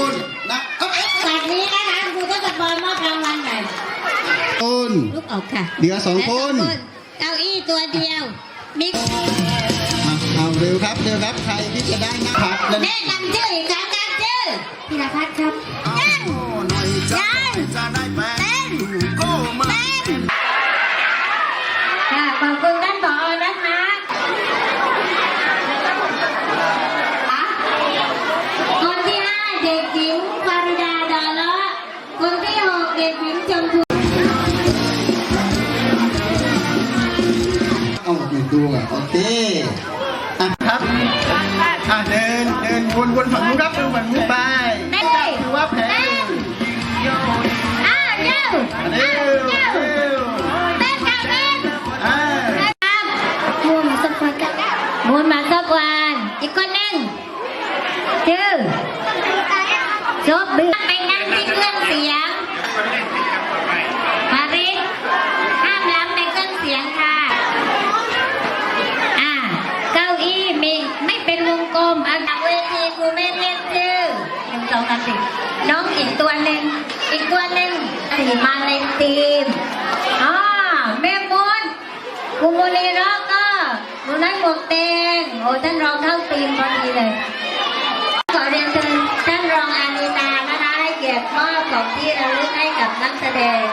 กังวลนะเอ๊ะเอ๊ะจากนี้นะคะครูก็จะบอลมอบรางวัลหน่อยคนลูกออกค่ะเหลือสองคนเก้าอี้ตัวเดียว มีอะเอาเร็วครับเร็วครับใครที่จะได้นะครับและแนะนำชื่ออีกครั้งครับชื่อพิรพัฒน์ครับยังยังเป็นเป็นค่ะขอบคุณท่านผอนะคะ ที่หกเด็กหญิงชมพู เอาหนึ่งดูอ่ะโอเคอ่ะครับอ่ะเดินเดินวนวนฝั่งนู้นครับเดินฝั่งนู้นไป เต้น ถือว่าแพ้ เต้นอ้าวเร็ว เร็ว เร็ว เร็ว เต้นค่ะเต้น อ่า ครับมูนสักวันกันมูนมาสักวันอีกคนหนึ่งชื่อจบบีไ นึ่งอีกตัวหนึ่งสี่มาในทีมอ่าแม่มดครูโมนีร็อกก็หนูนั้นหมวกแดงโอ้ท่านรองเข้าทีมพอดีเลยขอเรียนเชิญท่านรองอานิตานะคะให้เกียรติมอบของที่ระลึกให้กับนักแสดง